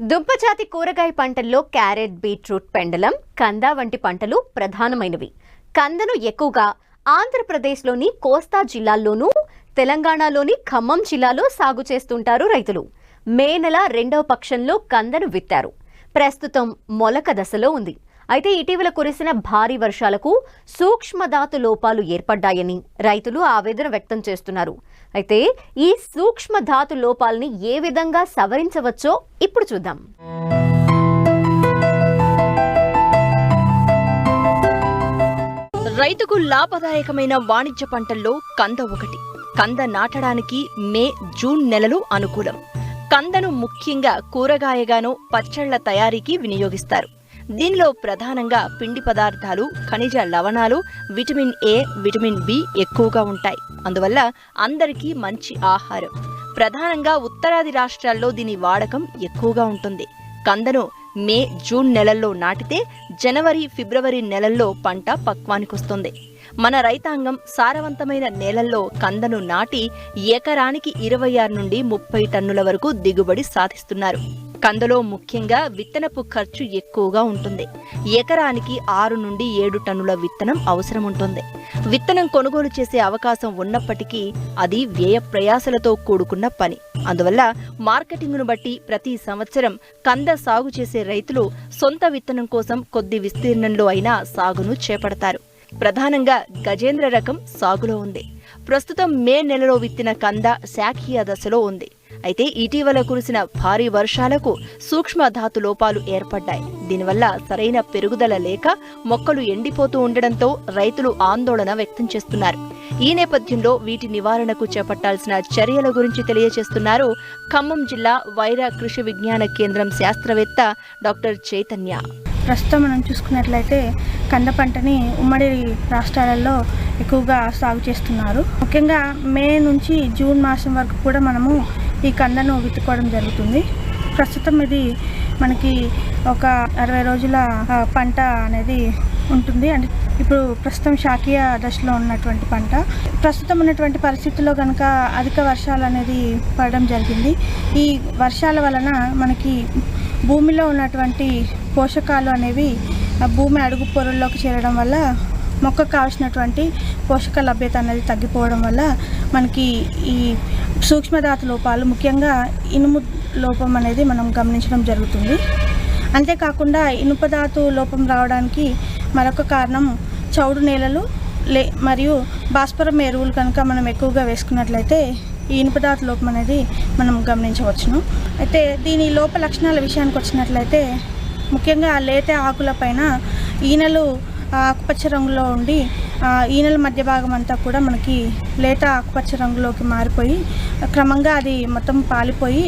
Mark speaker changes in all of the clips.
Speaker 1: దుంపజాతి కూరగాయ పంటల్లో క్యారెట్ బీట్రూట్ పెండలం కంద వంటి పంటలు ప్రధానమైనవి. కందను ఎక్కువగా ఆంధ్రప్రదేశ్లోని కోస్తా జిల్లాల్లోనూ తెలంగాణలోని ఖమ్మం జిల్లాలో సాగు చేస్తుంటారు రైతులు. మే నెల రెండవ పక్షంలో కందను విత్తారు. ప్రస్తుతం మొలక దశలో ఉంది. అయితే ఇటీవల కురిసిన భారీ వర్షాలకు సూక్ష్మధాతు లోపాలు ఏర్పడ్డాయని రైతులు ఆవేదన వ్యక్తం చేస్తున్నారు. అయితే ఈ సూక్ష్మధాతు లోపాలని ఏ విధంగా సవరించవచ్చో ఇప్పుడు చూద్దాం.
Speaker 2: రైతుకు లాభదాయకమైన వాణిజ్య పంటల్లో కంద ఒకటి. కంద నాటడానికి మే జూన్ నెలలు అనుకూలం. కందను ముఖ్యంగా కూరగాయగాను పచ్చళ్ళ తయారీకి వినియోగిస్తారు. దీనిలో ప్రధానంగా పిండి పదార్థాలు ఖనిజ లవణాలు విటమిన్ ఏ విటమిన్ బి ఎక్కువగా ఉంటాయి. అందువల్ల అందరికీ మంచి ఆహారం. ప్రధానంగా ఉత్తరాది రాష్ట్రాల్లో దీని వాడకం ఎక్కువగా ఉంటుంది. కందను మే జూన్ నెలల్లో నాటితే జనవరి ఫిబ్రవరి నెలల్లో పంట పక్వానికొస్తుంది. మన రైతాంగం సారవంతమైన నేలల్లో కందను నాటి ఎకరానికి ఇరవై ఆరు నుండి ముప్పై టన్నుల వరకు దిగుబడి సాధిస్తున్నారు. కందలో ముఖ్యంగా విత్తనపు ఖర్చు ఎక్కువగా ఉంటుంది. ఎకరానికి ఆరు నుండి ఏడు టన్నుల విత్తనం అవసరం ఉంటుంది విత్తనం కొనుగోలు చేసే అవకాశం ఉన్నప్పటికీ అది వ్యయ ప్రయాసలతో కూడుకున్న పని. అందువల్ల మార్కెటింగ్ను బట్టి ప్రతి సంవత్సరం కంద సాగు చేసే రైతులు సొంత విత్తనం కోసం కొద్ది విస్తీర్ణంలో అయినా సాగును చేపడతారు. ప్రధానంగా గజేంద్ర రకం సాగులో ఉంది. ప్రస్తుతం మే నెలలో విత్తిన కంద శాఖీయ దశలో ఉంది. అయితే ఇటీవల కురిసిన భారీ వర్షాలకు సూక్ష్మ ధాతు లోపాలు ఏర్పడ్డాయి. దీనివల్ల సరైన పెరుగుదల లేక మొక్కలు ఎండిపోతూ ఉండడంతో రైతులు ఆందోళన వ్యక్తం చేస్తున్నారు. ఈ నేపథ్యంలో వీటి నివారణకు చేపట్టాల్సిన చర్యల గురించి తెలియజేస్తున్నారు ఖమ్మం జిల్లా వైరా కృషి విజ్ఞాన కేంద్రం శాస్త్రవేత్త డాక్టర్ చైతన్య.
Speaker 3: ప్రస్తుతం మనం చూసుకున్నట్లయితే కంద పంటని ఉమ్మడి రాష్ట్రాలలో ఎక్కువగా సాగు చేస్తున్నారు. ముఖ్యంగా మే నుంచి జూన్ మాసం వరకు కూడా మనము ఈ కందను విత్తుకోవడం జరుగుతుంది. ప్రస్తుతం ఇది మనకి ఒక అరవై రోజుల పంట అనేది ఉంటుంది. అంటే ఇప్పుడు ప్రస్తుతం శాఖీయ దశలో ఉన్నటువంటి పంట. ప్రస్తుతం ఉన్నటువంటి పరిస్థితుల్లో కనుక అధిక వర్షాలు అనేది పడడం జరిగింది. ఈ వర్షాల వలన మనకి భూమిలో ఉన్నటువంటి పోషకాలు అనేవి ఆ భూమి అడుగు పొరల్లోకి చేరడం వల్ల మొక్కకు కావాల్సినటువంటి పోషక లభ్యత అనేది తగ్గిపోవడం వల్ల మనకి ఈ సూక్ష్మధాతు లోపాలు ముఖ్యంగా ఇనుము లోపం అనేది మనం గమనించడం జరుగుతుంది. అంతేకాకుండా ఇనుప ధాతు లోపం రావడానికి మరొక కారణం చౌడు నేలలు లే మరియు భాస్వరం ఎరువులు కనుక మనం ఎక్కువగా వేసుకున్నట్లయితే ఈ ఇనుపదాత లోపం అనేది మనం గమనించవచ్చును. అయితే దీని లోప లక్షణాల విషయానికి వచ్చినట్లయితే ముఖ్యంగా లేత ఆకులపైన ఈనెలు ఆకుపచ్చ రంగులో ఉండి ఆ ఈనెల మధ్య భాగం అంతా కూడా మనకి లేత ఆకుపచ్చ రంగులోకి మారిపోయి క్రమంగా అది మొత్తం పాలిపోయి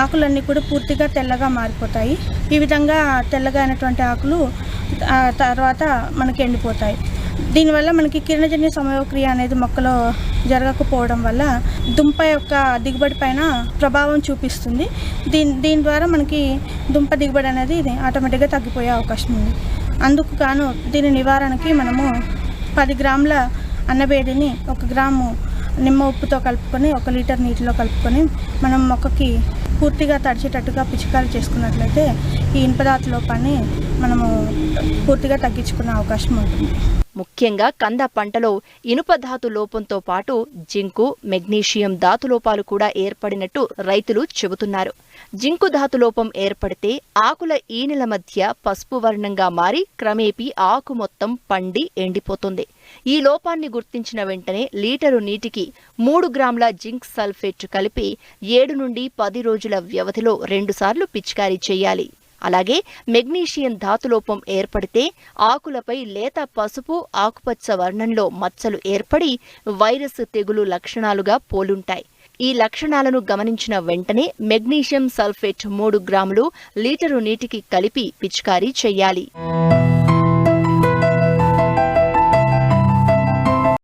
Speaker 3: ఆకులన్నీ కూడా పూర్తిగా తెల్లగా మారిపోతాయి. ఈ విధంగా తెల్లగా అయినటువంటి ఆకులు తర్వాత మనకి ఎండిపోతాయి. దీనివల్ల మనకి కిరణజన్య సమయక్రియ అనేది మొక్కలో జరగకపోవడం వల్ల దుంప యొక్క దిగుబడి పైన ప్రభావం చూపిస్తుంది. దీని దీని ద్వారా మనకి దుంప దిగుబడి అనేది ఆటోమేటిక్గా తగ్గిపోయే అవకాశం ఉంది. అందుకు గాను దీని నివారణకి మనము పది గ్రాముల అన్నబేడిని ఒక గ్రాము నిమ్మ ఉప్పుతో కలుపుకొని ఒక లీటర్ నీటిలో కలుపుకొని మనం మొక్కకి పూర్తిగా తడిచేటట్టుగా పిచికారి చేసుకున్నట్లయితే ఈ ఇనుపదాత లోపాన్ని మనము పూర్తిగా తగ్గించుకునే అవకాశం ఉంటుంది.
Speaker 2: ముఖ్యంగా కంద పంటలో ఇనుప ధాతు లోపంతో పాటు జింకు మెగ్నీషియం ధాతు లోపాలు కూడా ఏర్పడినట్టు రైతులు చెబుతున్నారు. జింకు ధాతు లోపం ఏర్పడితే ఆకుల ఈనెల మధ్య పసుపు వర్ణంగా మారి క్రమేపీ ఆకు మొత్తం పండి ఎండిపోతుంది. ఈ లోపాన్ని గుర్తించిన వెంటనే లీటరు నీటికి మూడు గ్రాముల జింక్ సల్ఫేట్ కలిపి ఏడు నుండి పది రోజుల వ్యవధిలో రెండుసార్లు పిచికారీ చేయాలి. అలాగే మెగ్నీషియం ధాతులోపం ఏర్పడితే ఆకులపై లేత పసుపు ఆకుపచ్చ వర్ణంలో మచ్చలు ఏర్పడి వైరస్ తెగులు లక్షణాలుగా పోలుంటాయి. ఈ లక్షణాలను గమనించిన వెంటనే మెగ్నీషియం సల్ఫేట్ మూడు గ్రాములు లీటరు నీటికి కలిపి పిచికారీ చేయాలి.